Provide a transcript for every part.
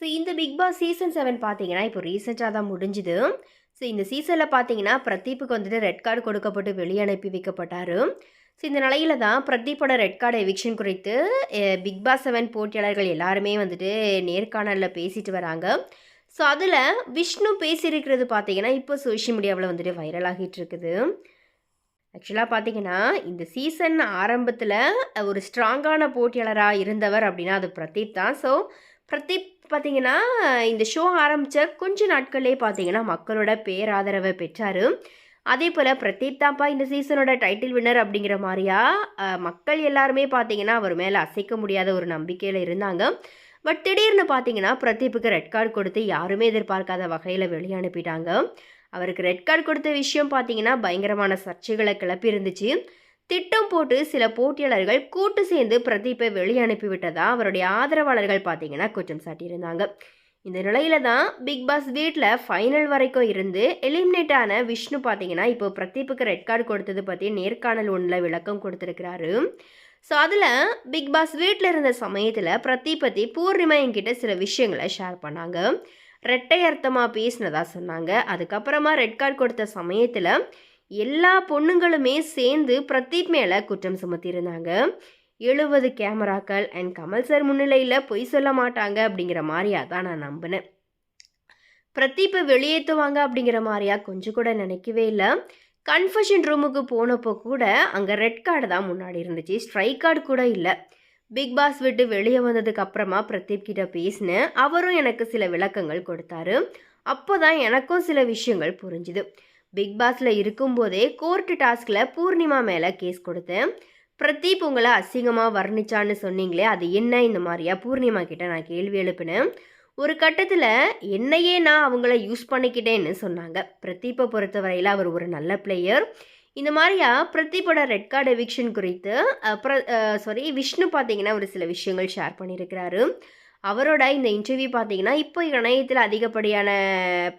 So இந்த big Boss season seven பார்த்தீங்கன்னா இப்போ ரீசெண்டாக தான் முடிஞ்சுது. ஸோ இந்த சீசனில் பார்த்தீங்கன்னா பிரதீப்புக்கு வந்துட்டு ரெட் கார்டு கொடுக்கப்பட்டு வெளியே அனுப்பி வைக்கப்பட்டார். ஸோ இந்த நிலையில தான் பிரதீப்போட ரெட் கார்டு எவிக்ஷன் குறித்து பிக் பாஸ் செவன் போட்டியாளர்கள் எல்லாருமே வந்துட்டு நேர்காணலில் பேசிட்டு வராங்க. ஸோ அதில் விஷ்ணு பேசியிருக்கிறது பார்த்தீங்கன்னா இப்போ சோஷியல் மீடியாவில் வந்துட்டு வைரல் ஆகிட்டு இருக்குது. ஆக்சுவலாக பார்த்தீங்கன்னா இந்த சீசன் ஆரம்பத்தில் ஒரு ஸ்ட்ராங்கான போட்டியாளராக இருந்தவர் அப்படின்னா அது பிரதீப் தான். ஸோ பிரதீப் பார்த்தீங்கன்னா இந்த ஷோ ஆரம்பித்த கொஞ்ச நாட்களே பார்த்தீங்கன்னா மக்களோட பேராதரவை பெற்றார். அதே போல் பிரதீப் தான்ப்பா இந்த சீசனோட டைட்டில் வின்னர் அப்படிங்கிற மாதிரியா? மக்கள் எல்லாருமே பார்த்தீங்கன்னா அவர் மேலே அசைக்க முடியாத ஒரு நம்பிக்கையில் இருந்தாங்க. பட் திடீர்னு பார்த்தீங்கன்னா பிரதீப்புக்கு ரெட் கார்டு கொடுத்து யாருமே எதிர்பார்க்காத வகையில் வெளியே அனுப்பிட்டாங்க. அவருக்கு ரெட் கார்டு கொடுத்த விஷயம் பார்த்தீங்கன்னா பயங்கரமான சர்ச்சைகளை கிளப்பி இருந்துச்சு திட்டம் போட்டு சில போட்டியாளர்கள் கூட்டு சேர்ந்து பிரதீப்பை வெளியே அனுப்பிவிட்டதா அவருடைய ஆதரவாளர்கள் பார்த்தீங்கன்னா குற்றம் சாட்டியிருந்தாங்க. இந்த நிலையில தான் பிக் பாஸ் வீட்டில் ஃபைனல் வரைக்கும் இருந்து எலிமினேட் ஆன விஷ்ணு பார்த்தீங்கன்னா இப்போ பிரதீப்புக்கு ரெட் கார்டு கொடுத்தது பற்றி நேர்காணல் ஒன்றில் விளக்கம் கொடுத்துருக்கிறாரு. ஸோ அதில் பிக் பாஸ் வீட்டில் இருந்த சமயத்தில் பிரதீப் பற்றி பூர்ணிமா என்கிட்ட சில விஷயங்களை ஷேர் பண்ணாங்க. ரெட்டை அர்த்தமாக பேசினதா சொன்னாங்க. அதுக்கப்புறமா ரெட் கார்டு கொடுத்த சமயத்தில் எல்லா பொண்ணுங்களுமே சேர்ந்து பிரதீப் மேலே குற்றம் சுமத்தியிருந்தாங்க. எழுபது கேமராக்கள் அண்ட் கமல் சார் முன்னிலையில் பொய் சொல்ல மாட்டாங்க அப்படிங்கிற மாதிரியாக தான் நான் நம்பினேன். பிரதீப்பை வெளியேற்றுவாங்க அப்படிங்கிற மாதிரியா கொஞ்சம் கூட நினைக்கவே இல்லை. கன்ஃபஷன் ரூமுக்கு போனப்போ கூட அங்கே ரெட் கார்டு தான் முன்னாடி இருந்துச்சு. ஸ்ட்ரைக் கார்டு கூட இல்லை. பிக் பாஸ் விட்டு வெளியே வந்ததுக்கு அப்புறமா பிரதீப் கிட்ட பேசினேன். அவரும் எனக்கு சில விளக்கங்கள் கொடுத்தாரு. அப்போ தான் எனக்கும் சில விஷயங்கள் புரிஞ்சுது. பிக் பாஸில் இருக்கும்போதே கோர்ட்டு டாஸ்கில் பூர்ணிமா மேலே கேஸ் கொடுத்தேன். பிரதீப் உங்களை அசிங்கமாக வர்ணிச்சான்னு சொன்னீங்களே அது என்ன இந்த மாதிரியா? பூர்ணிமா கிட்ட நான் கேள்வி எழுப்பினேன். ஒரு கட்டத்தில் என்னையே நான் அவங்கள யூஸ் பண்ணிக்கிட்டேன்னு சொன்னாங்க. பிரதீப்பை பொறுத்தவரையில் அவர் ஒரு நல்ல பிளேயர் இந்த மாதிரியா பிரதீப்போட ரெட் கார்டு எவிக்ஷன் குறித்து சாரி விஷ்ணு பார்த்தீங்கன்னா ஒரு சில விஷயங்கள் ஷேர் பண்ணியிருக்கிறாரு. அவரோட இந்த இன்டர்வியூ பார்த்தீங்கன்னா இப்போ இணையத்தில் அதிகப்படியான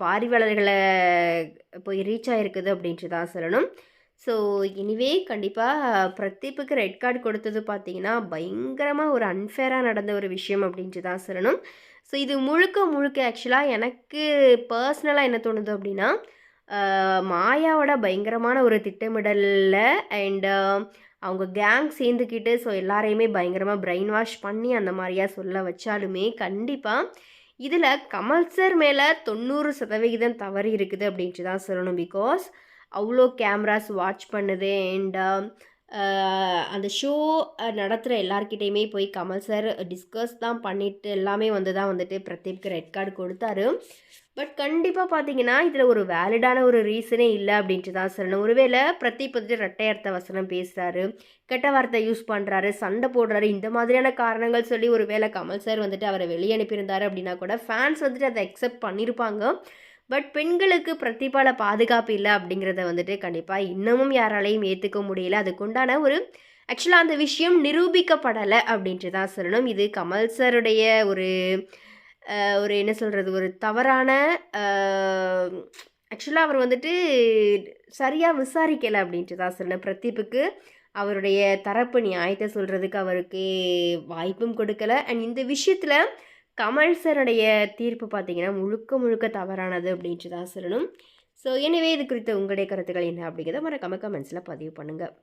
பார்வையாளர்களை போய் ரீச் ஆகிருக்குது அப்படின்ட்டு தான் சொல்லணும். ஸோ எனிவே கண்டிப்பாக பிரதீப்புக்கு ரெட் கார்டு கொடுத்தது பார்த்தீங்கன்னா பயங்கரமாக ஒரு அன்ஃபேராக நடந்த ஒரு விஷயம் அப்படின்ட்டு தான் சொல்லணும். ஸோ இது முழுக்க முழுக்க ஆக்சுவலாக எனக்கு பர்சனலாக என்ன தோணுது அப்படின்னா மாயாவோட பயங்கரமான ஒரு திட்டமிடலில் அண்டு அவங்க கேங் சேர்ந்துக்கிட்டு ஸோ எல்லாரையுமே பயங்கரமாக பிரெயின் வாஷ் பண்ணி அந்த மாதிரியா சொல்ல வச்சாலுமே கண்டிப்பாக இதில் கமல் சார் மேலே தொண்ணூறு சதவிகிதம் தவறு இருக்குது அப்படின்ட்டு தான் சொல்லணும். பிகாஸ் அவ்வளோ கேமராஸ் வாட்ச் பண்ணுது அண்ட் அந்த ஷோ நடத்துகிற எல்லார்கிட்டேயுமே போய் கமல் சார் டிஸ்கஸ் தான் பண்ணிட்டு எல்லாமே வந்து தான் வந்துட்டு பிரதீப்க்கு ரெட் கார்டு கொடுத்தாரு. பட் கண்டிப்பாக பார்த்தீங்கன்னா இதில் ஒரு வேலிடான ஒரு ரீசனே இல்லை அப்படின்ட்டு தான் சொல்லணும். ஒருவேளை பிரதீப் வந்துட்டு ரெட்டையர்த்த வசனம் பேசுகிறாரு கெட்ட வார்த்தை யூஸ் பண்ணுறாரு சண்டை போடுறாரு இந்த மாதிரியான காரணங்கள் சொல்லி ஒரு வேளை கமல் சார் வந்துட்டு அவரை வெளியே அனுப்பியிருந்தாரு அப்படின்னா கூட ஃபேன்ஸ் வந்துட்டு அதை அக்செப்ட் பண்ணியிருப்பாங்க பட் பெண்களுக்கு பிரதிபால பாதுகாப்பு இல்லை அப்படிங்கிறத வந்துட்டு கண்டிப்பாக இன்னமும் யாராலையும் ஏற்றுக்க முடியல. அதுக்குண்டான ஒரு ஆக்சுவலாக அந்த விஷயம் நிரூபிக்கப்படலை அப்படின்ட்டு தான் சொல்லணும். இது கமல் சருடைய ஒரு ஒரு என்ன சொல்கிறது ஒரு தவறான ஆக்சுவலாக அவர் வந்துட்டு சரியாக விசாரிக்கலை அப்படின்ட்டு தான் சொல்லணும். பிரதீப்புக்கு அவருடைய தரப்பு நியாயத்தை சொல்கிறதுக்கு அவருக்கு வாய்ப்பும் கொடுக்கல. அண்ட் இந்த விஷயத்தில் கமல் சாருடைய தீர்ப்பு பார்த்தீங்கன்னா முழுக்க முழுக்க தவறானது அப்படின்ட்டு தான் சொல்லணும். ஸோ எனவே இது குறித்த உங்களுடைய கருத்துக்கள் என்ன அப்படிங்கிறத மறக்காம கமெண்ட்ஸில் பதிவு பண்ணுங்கள்